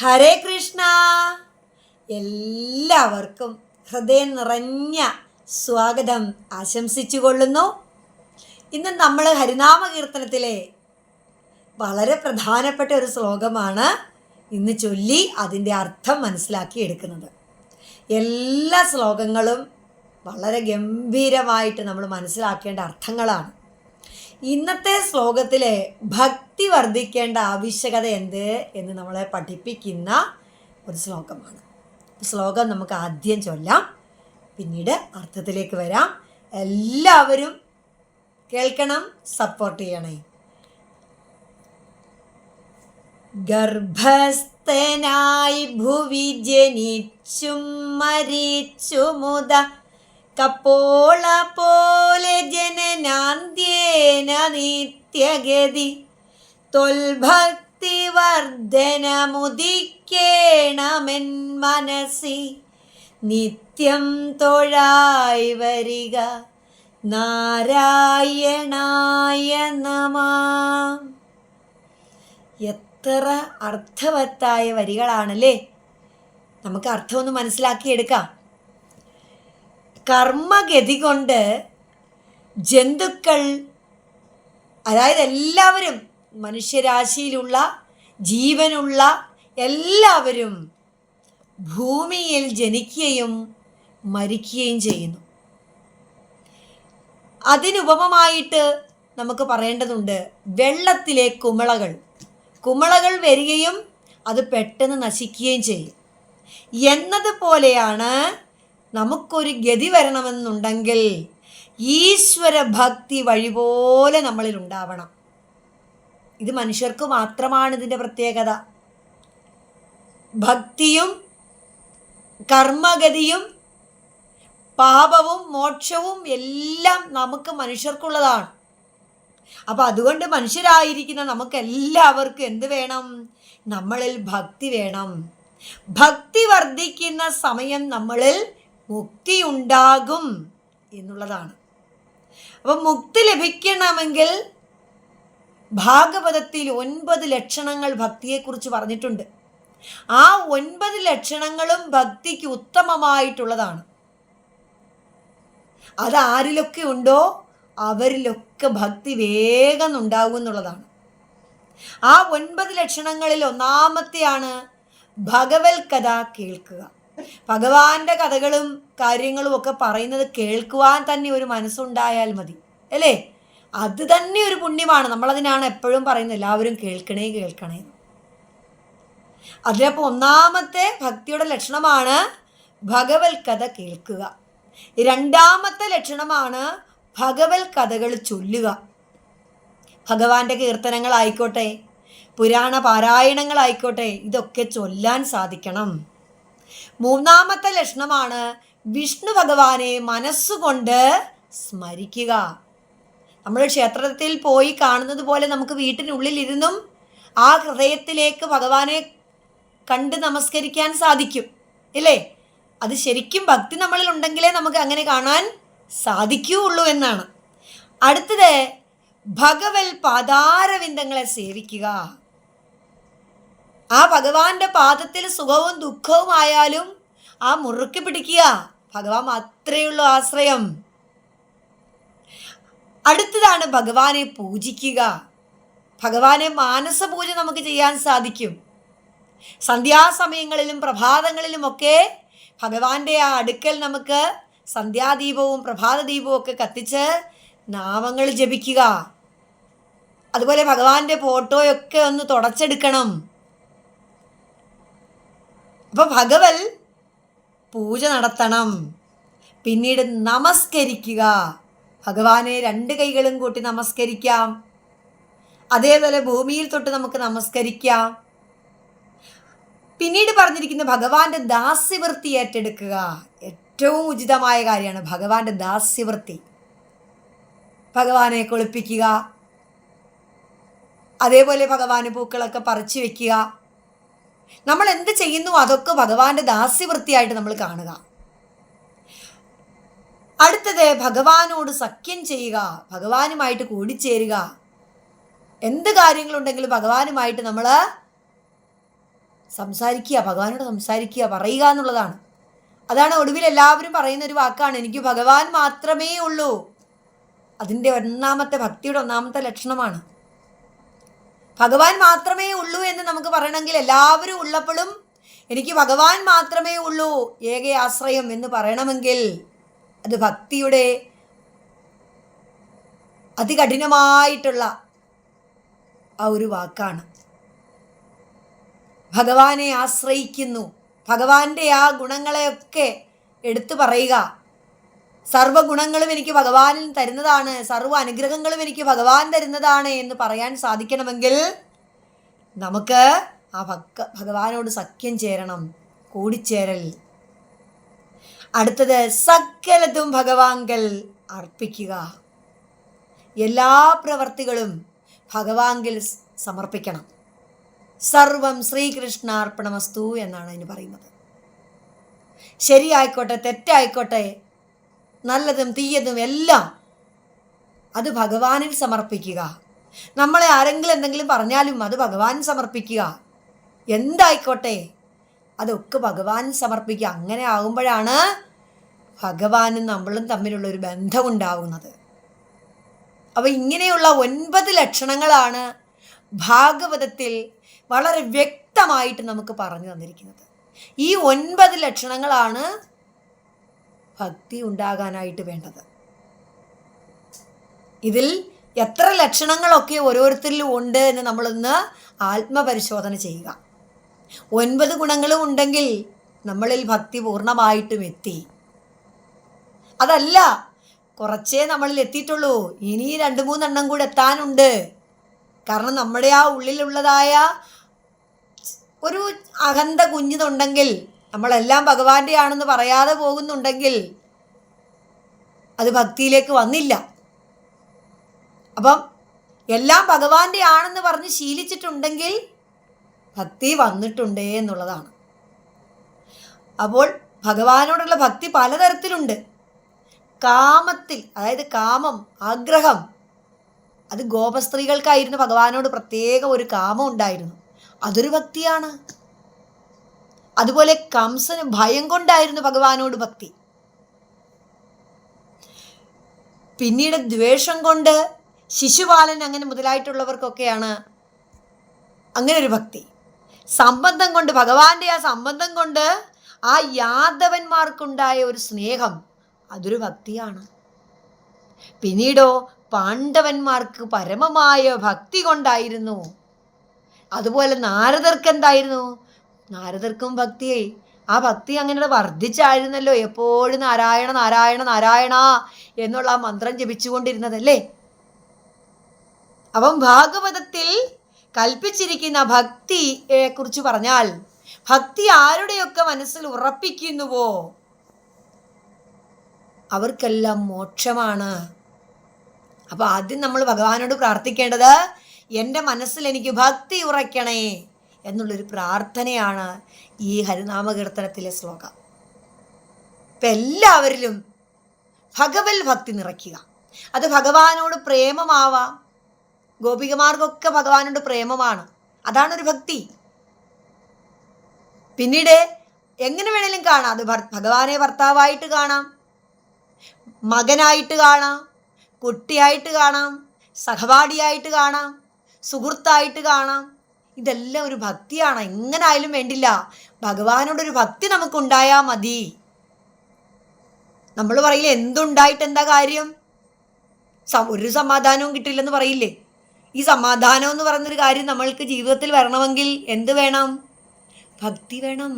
ഹരേ കൃഷ്ണ. എല്ലാവർക്കും ഹൃദയം നിറഞ്ഞ സ്വാഗതം ആശംസിച്ചു കൊള്ളുന്നു. ഇന്ന് നമ്മൾ ഹരിനാമ കീർത്തനത്തിലെ വളരെ പ്രധാനപ്പെട്ട ഒരു ശ്ലോകമാണ് ഇന്ന് ചൊല്ലി അതിന്റെ അർത്ഥം മനസ്സിലാക്കി എടുക്കുന്നത്. എല്ലാ ശ്ലോകങ്ങളും വളരെ ഗംഭീരമായിട്ട് നമ്മൾ മനസ്സിലാക്കേണ്ട അർത്ഥങ്ങളാണ്. ഇന്നത്തെ ശ്ലോകത്തിലെ ഭക്തി വർദ്ധിക്കേണ്ട ആവശ്യകത എന്ത് എന്ന് നമ്മളെ പഠിപ്പിക്കുന്ന ഒരു ശ്ലോകമാണ്. ശ്ലോകം നമുക്ക് ആദ്യം ചൊല്ലാം പിന്നീട് അർത്ഥത്തിലേക്ക് വരാം. എല്ലാവരും കേൾക്കണം സപ്പോർട്ട് ചെയ്യണേ. ഗർഭസ്ഥനായി ഭുവി ജനിച്ചും മരിച്ചുമുത കപ്പോള പോലെ ജനനാന്ത്യേന നിത്യഗതി. തൊൽഭക്തി വർദ്ധനമുദിക്കേണമെൻ മനസ്സി. നിത്യം തൊഴായി വരിക. നാരായണായ നമ. എത്ര അർത്ഥവത്തായ വരികളാണല്ലേ? നമുക്ക് അർത്ഥമൊന്ന് മനസ്സിലാക്കിയെടുക്കാം. കർമ്മഗതി കൊണ്ട് ജന്തുക്കൾ അതായത് എല്ലാവരും മനുഷ്യരാശിയിലുള്ള ജീവനുള്ള എല്ലാവരും ഭൂമിയിൽ ജനിക്കുകയും മരിക്കുകയും ചെയ്യുന്നു. അതിനുപമമായിട്ട് നമുക്ക് പറയേണ്ടതുണ്ട് വെള്ളത്തിലെ കുമളകൾ. കുമളകൾ വരികയും അത് പെട്ടെന്ന് നശിക്കുകയും ചെയ്യും. എന്നതുപോലെയാണ് നമുക്കൊരു ഗതി വരണമെന്നുണ്ടെങ്കിൽ ഈശ്വര ഭക്തി വഴി പോലെ നമ്മളിൽ ഉണ്ടാവണം. ഇത് മനുഷ്യർക്ക് മാത്രമാണ് ഇതിന്റെ പ്രത്യേകത. ഭക്തിയും കർമ്മഗതിയും പാപവും മോക്ഷവും എല്ലാം നമുക്ക് മനുഷ്യർക്കുള്ളതാണ്. അപ്പം അതുകൊണ്ട് മനുഷ്യരായിരിക്കുന്ന നമുക്ക് എല്ലാവർക്കും എന്ത് വേണം? നമ്മളിൽ ഭക്തി വേണം. ഭക്തി വർദ്ധിക്കുന്ന സമയം നമ്മളിൽ മുക്തി ഉണ്ടാകും എന്നുള്ളതാണ്. അപ്പം മുക്തി ലഭിക്കണമെങ്കിൽ ഭാഗവതത്തിൽ ഒൻപത് ലക്ഷണങ്ങൾ ഭക്തിയെക്കുറിച്ച് പറഞ്ഞിട്ടുണ്ട്. ആ ഒൻപത് ലക്ഷണങ്ങളും ഭക്തിക്ക് ഉത്തമമായിട്ടുള്ളതാണ്. അത് ആരിലൊക്കെ ഉണ്ടോ? അവരിലൊക്കെ ഭക്തി വേഗം ഉണ്ടാകും എന്നുള്ളതാണ്. ആ ഒൻപത് ലക്ഷണങ്ങളിൽ ഒന്നാമത്തെയാണ് ഭഗവത് കഥ കേൾക്കുക. ഭഗവാന്റെ കഥകളും കാര്യങ്ങളും ഒക്കെ പറയുന്നത് കേൾക്കുവാൻ തന്നെ ഒരു മനസ്സുണ്ടായാൽ മതി. അല്ലേ? അത് തന്നെ ഒരു പുണ്യമാണ്. നമ്മളതിനാണ് എപ്പോഴും പറയുന്നത്. എല്ലാവരും കേൾക്കണേ കേൾക്കണേ. അതിലപ്പോൾ ഒന്നാമത്തെ ഭക്തിയുടെ ലക്ഷണമാണ് ഭഗവത് കഥ കേൾക്കുക. രണ്ടാമത്തെ ലക്ഷണമാണ് ഭഗവത് കഥകൾ ചൊല്ലുക. ഭഗവാന്റെ കീർത്തനങ്ങളായിക്കോട്ടെ പുരാണ പാരായണങ്ങളായിക്കോട്ടെ ഇതൊക്കെ ചൊല്ലാൻ സാധിക്കണം. മൂന്നാമത്തെ ലക്ഷണമാണ് വിഷ്ണു ഭഗവാനെ മനസ്സുകൊണ്ട് സ്മരിക്കുക. നമ്മൾ ക്ഷേത്രത്തിൽ പോയി കാണുന്നത് പോലെ നമുക്ക് വീട്ടിനുള്ളിൽ ഇരുന്നും ആ ഹൃദയത്തിലേക്ക് ഭഗവാനെ കണ്ട് നമസ്കരിക്കാൻ സാധിക്കും. ഇല്ലേ? അത് ശരിക്കും ഭക്തി നമ്മളിൽ ഉണ്ടെങ്കിലേ നമുക്ക് അങ്ങനെ കാണാൻ സാധിക്കുകയുള്ളൂ എന്നാണ്. അടുത്തത് ഭഗവൽ പാതാരവിന്ദങ്ങളെ സേവിക്കുക. ആ ഭഗവാന്റെ പാദത്തിൽ സുഖവും ദുഃഖവും ആയാലും ആ മുറുക്കി പിടിക്കുക. ഭഗവാൻ മാത്രമേ ആശ്രയം. അടുത്തതാണ് ഭഗവാനെ പൂജിക്കുക. ഭഗവാനെ മാനസപൂജ നമുക്ക് ചെയ്യാൻ സാധിക്കും. സന്ധ്യാസമയങ്ങളിലും പ്രഭാതങ്ങളിലുമൊക്കെ ഭഗവാന്റെ ആ അടുക്കൽ നമുക്ക് സന്ധ്യാദീപവും പ്രഭാതദീപവും ഒക്കെ കത്തിച്ച് നാമങ്ങൾ ജപിക്കുക. അതുപോലെ ഭഗവാന്റെ ഫോട്ടോയൊക്കെ ഒന്ന് തുടച്ചെടുക്കണം. അപ്പൊ ഭഗവൽ പൂജ നടത്തണം. പിന്നീട് നമസ്കരിക്കുക. ഭഗവാനെ രണ്ട് കൈകളും കൂട്ടി നമസ്കരിക്കാം. അതേപോലെ ഭൂമിയിൽ തൊട്ട് നമുക്ക് നമസ്കരിക്കാം. പിന്നീട് പറഞ്ഞിരിക്കുന്ന ഭഗവാന്റെ ദാസ്യവൃത്തി ഏറ്റെടുക്കുക. ഏറ്റവും ഉചിതമായ കാര്യമാണ് ഭഗവാന്റെ ദാസ്യവൃത്തി. ഭഗവാനെ കുളിപ്പിക്കുക. അതേപോലെ ഭഗവാന് പൂക്കളൊക്കെ പറിച്ചു വെക്കുക. നമ്മൾ എന്ത് ചെയ്യുന്നു അതൊക്കെ ഭഗവാന്റെ ദാസ്യവൃത്തിയായിട്ട് നമ്മൾ കാണുക. അടുത്തത് ഭഗവാനോട് സഖ്യം ചെയ്യുക ഭഗവാനുമായിട്ട് കൂടിച്ചേരുക. എന്ത് കാര്യങ്ങളുണ്ടെങ്കിലും ഭഗവാനുമായിട്ട് നമ്മൾ സംസാരിക്കുക ഭഗവാനോട് സംസാരിക്കുക പറയുക എന്നുള്ളതാണ്. അതാണ് ഒടുവിൽ എല്ലാവരും പറയുന്ന ഒരു വാക്കാണ് എനിക്ക് ഭഗവാൻ മാത്രമേ ഉള്ളൂ. അതിന്റെ ഒന്നാമത്തെ ഭക്തിയുടെ ഒന്നാമത്തെ ലക്ഷണമാണ്. ഭഗവാൻ മാത്രമേ ഉള്ളൂ എന്ന് നമുക്ക് പറയണമെങ്കിൽ എല്ലാവരും ഉള്ളപ്പോഴും എനിക്ക് ഭഗവാൻ മാത്രമേ ഉള്ളൂ ഏക ആശ്രയം എന്ന് പറയണമെങ്കിൽ അത് ഭക്തിയുടെ അതികഠിനമായിട്ടുള്ള ആ ഒരു വാക്കാണ്. ഭഗവാനെ ആശ്രയിക്കുന്നു. ഭഗവാന്റെ ആ ഗുണങ്ങളെയൊക്കെ എടുത്തു പറയുക. സർവഗുണങ്ങളും എനിക്ക് ഭഗവാനിൽ തരുന്നതാണ് സർവ അനുഗ്രഹങ്ങളും എനിക്ക് ഭഗവാൻ തരുന്നതാണ് എന്ന് പറയാൻ സാധിക്കണമെങ്കിൽ നമുക്ക് ആ ഭക്ക ഭഗവാനോട് സഖ്യം ചേരണം കൂടിച്ചേരൽ. അടുത്തത് സകലതും ഭഗവാങ്കൽ അർപ്പിക്കുക. എല്ലാ പ്രവർത്തികളും ഭഗവാങ്കിൽ സമർപ്പിക്കണം. സർവം ശ്രീകൃഷ്ണാർപ്പണമസ്തു എന്നാണ് അതിന് പറയുന്നത്. ശരിയായിക്കോട്ടെ തെറ്റായിക്കോട്ടെ നല്ലതും തീയതും എല്ലാം അത് ഭഗവാനിൽ സമർപ്പിക്കുക. നമ്മളെ ആരെങ്കിലും എന്തെങ്കിലും പറഞ്ഞാലും അത് ഭഗവാൻ സമർപ്പിക്കുക. എന്തായിക്കോട്ടെ? അതൊക്കെ ഭഗവാൻ സമർപ്പിക്കുക. അങ്ങനെ ആകുമ്പോഴാണ് ഭഗവാനും നമ്മളും തമ്മിലുള്ള ഒരു ബന്ധമുണ്ടാവുന്നത്. അപ്പോൾ ഇങ്ങനെയുള്ള ഒൻപത് ലക്ഷണങ്ങളാണ് ഭാഗവതത്തിൽ വളരെ വ്യക്തമായിട്ട് നമുക്ക് പറഞ്ഞു തന്നിരിക്കുന്നത്. ഈ ഒൻപത് ലക്ഷണങ്ങളാണ് ഭക്തി ഉണ്ടാകാനായിട്ട് വേണ്ടത്. ഇതിൽ എത്ര ലക്ഷണങ്ങളൊക്കെ ഓരോരുത്തരിലും ഉണ്ട് എന്ന് നമ്മളൊന്ന് ആത്മപരിശോധന ചെയ്യുക. ഒൻപത് ഗുണങ്ങളും ഉണ്ടെങ്കിൽ നമ്മളിൽ ഭക്തി പൂർണമായിട്ടും എത്തി. അതല്ല കുറച്ചേ നമ്മളിൽ എത്തിയിട്ടുള്ളൂ. ഇനി രണ്ട് മൂന്നെണ്ണം കൂടെ എത്താനുണ്ട്. കാരണം നമ്മുടെ ആ ഉള്ളിലുള്ളതായ ഒരു അഹന്ത കുഞ്ഞിതുണ്ടെങ്കിൽ നമ്മളെല്ലാം ഭഗവാന്റെ ആണെന്ന് പറയാതെ പോകുന്നുണ്ടെങ്കിൽ അത് ഭക്തിയിലേക്ക് വന്നില്ല. അപ്പം എല്ലാം ഭഗവാന്റെ ആണെന്ന് പറഞ്ഞ് ശീലിച്ചിട്ടുണ്ടെങ്കിൽ ഭക്തി വന്നിട്ടുണ്ടേ എന്നുള്ളതാണ്. അപ്പോൾ ഭഗവാനോടുള്ള ഭക്തി പലതരത്തിലുണ്ട്. കാമത്തിൽ അതായത് കാമം ആഗ്രഹം അത് ഗോപസ്ത്രീകൾക്കായിരുന്നു ഭഗവാനോട് പ്രത്യേക ഒരു കാമം ഉണ്ടായിരുന്നു. അതൊരു ഭക്തിയാണ്. അതുപോലെ കംസന് ഭയം കൊണ്ടായിരുന്നു ഭഗവാനോട് ഭക്തി. പിന്നീട് ദ്വേഷം കൊണ്ട് ശിശുപാലൻ അങ്ങനെ മുതലായിട്ടുള്ളവർക്കൊക്കെയാണ് അങ്ങനെ ഒരു ഭക്തി. സംബന്ധം കൊണ്ട് ഭഗവാന്റെ ആ സംബന്ധം കൊണ്ട് ആ യാദവന്മാർക്കുണ്ടായ ഒരു സ്നേഹം അതൊരു ഭക്തിയാണ്. പിന്നീടോ പാണ്ഡവന്മാർക്ക് പരമമായ ഭക്തി കൊണ്ടായിരുന്നു. അതുപോലെ നാരദർക്ക് എന്തായിരുന്നു നാരദർക്കും ഭക്തിയായി. ആ ഭക്തി അങ്ങനെ വർദ്ധിച്ചായിരുന്നല്ലോ. എപ്പോഴും നാരായണ നാരായണ നാരായണ എന്നുള്ള ആ മന്ത്രം ജപിച്ചുകൊണ്ടിരുന്നതല്ലേ? അപ്പം ഭാഗവതത്തിൽ കൽപ്പിച്ചിരിക്കുന്ന ഭക്തിയെ കുറിച്ച് പറഞ്ഞാൽ ഭക്തി ആരുടെയൊക്കെ മനസ്സിൽ ഉറപ്പിക്കുന്നുവോ? അവർക്കെല്ലാം മോക്ഷമാണ്. അപ്പോൾ ആദ്യം നമ്മൾ ഭഗവാനോട് പ്രാർത്ഥിക്കേണ്ടത് എന്റെ മനസ്സിൽ എനിക്ക് ഭക്തി ഉറയ്ക്കണേ. എന്നുള്ളൊരു പ്രാർത്ഥനയാണ് ഈ ഹരിനാമകീർത്തനത്തിലെ ശ്ലോകം. ഇപ്പം എല്ലാവരിലും ഭഗവത് ഭക്തി നിറയ്ക്കുക. അത് ഭഗവാനോട് പ്രേമമാവാം. ഗോപികമാർക്കൊക്കെ ഭഗവാനോട് പ്രേമമാണ്. അതാണൊരു ഭക്തി. പിന്നീട് എങ്ങനെ വേണേലും കാണാം. അത് ഭഗവാനെ ഭർത്താവായിട്ട് കാണാം. മകനായിട്ട് കാണാം. കുട്ടിയായിട്ട് കാണാം. സഹപാഠിയായിട്ട് കാണാം. സുഹൃത്തായിട്ട് കാണാം. ഇതെല്ലാം ഒരു ഭക്തിയാണ്. എങ്ങനായാലും വേണ്ടില്ല. ഭഗവാനോടൊരു ഭക്തി നമുക്കുണ്ടായാൽ മതി. നമ്മൾ പറയില്ലേ എന്തുണ്ടായിട്ട് എന്താ കാര്യം? ഒരു സമാധാനവും കിട്ടില്ലെന്ന് പറയില്ലേ? ഈ സമാധാനം എന്ന് പറയുന്നൊരു കാര്യം നമ്മൾക്ക് ജീവിതത്തിൽ വരണമെങ്കിൽ എന്ത് വേണം? ഭക്തി വേണം.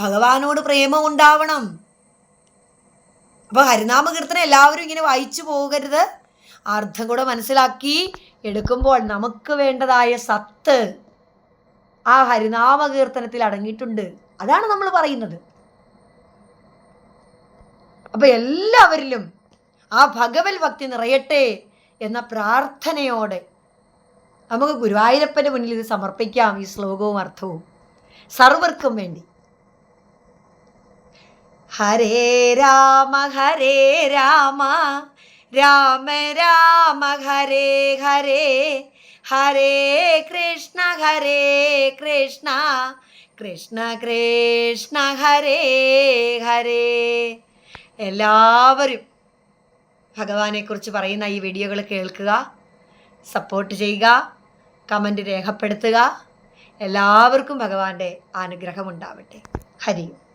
ഭഗവാനോട് പ്രേമം ഉണ്ടാവണം. അപ്പോൾ ഹരിനാമകീർത്തനം എല്ലാവരും ഇങ്ങനെ വായിച്ചു പോകരുത്. അർത്ഥം കൂടെ മനസ്സിലാക്കി എടുക്കുമ്പോൾ നമുക്ക് വേണ്ടതായ സത്ത് ആ ഹരിനാമ കീർത്തനത്തിൽ അടങ്ങിയിട്ടുണ്ട്. അതാണ് നമ്മൾ പറയുന്നത്. അപ്പൊ എല്ലാവരിലും ആ ഭഗവത് ഭക്തി നിറയട്ടെ എന്ന പ്രാർത്ഥനയോടെ നമുക്ക് ഗുരുവായൂരപ്പന്റെ മുന്നിൽ ഇത് സമർപ്പിക്കാം ഈ ശ്ലോകവും അർത്ഥവും. സർവർക്കും വേണ്ടി. ഹരേ രാമ ഹരേ രാമ രാമ രാമ ഹരേ ഹരേ ഹരേ കൃഷ്ണ ഹരേ കൃഷ്ണ. കൃഷ്ണ കൃഷ്ണ ഹരേ ഹരേ. എല്ലാവരും ഭഗവാനെക്കുറിച്ച് പറയുന്ന ഈ വീഡിയോകൾ കേൾക്കുക സപ്പോർട്ട് ചെയ്യുക കമന്റ് രേഖപ്പെടുത്തുക. എല്ലാവർക്കും ഭഗവാന്റെ അനുഗ്രഹം ഉണ്ടാവട്ടെ ഹരി ഓം.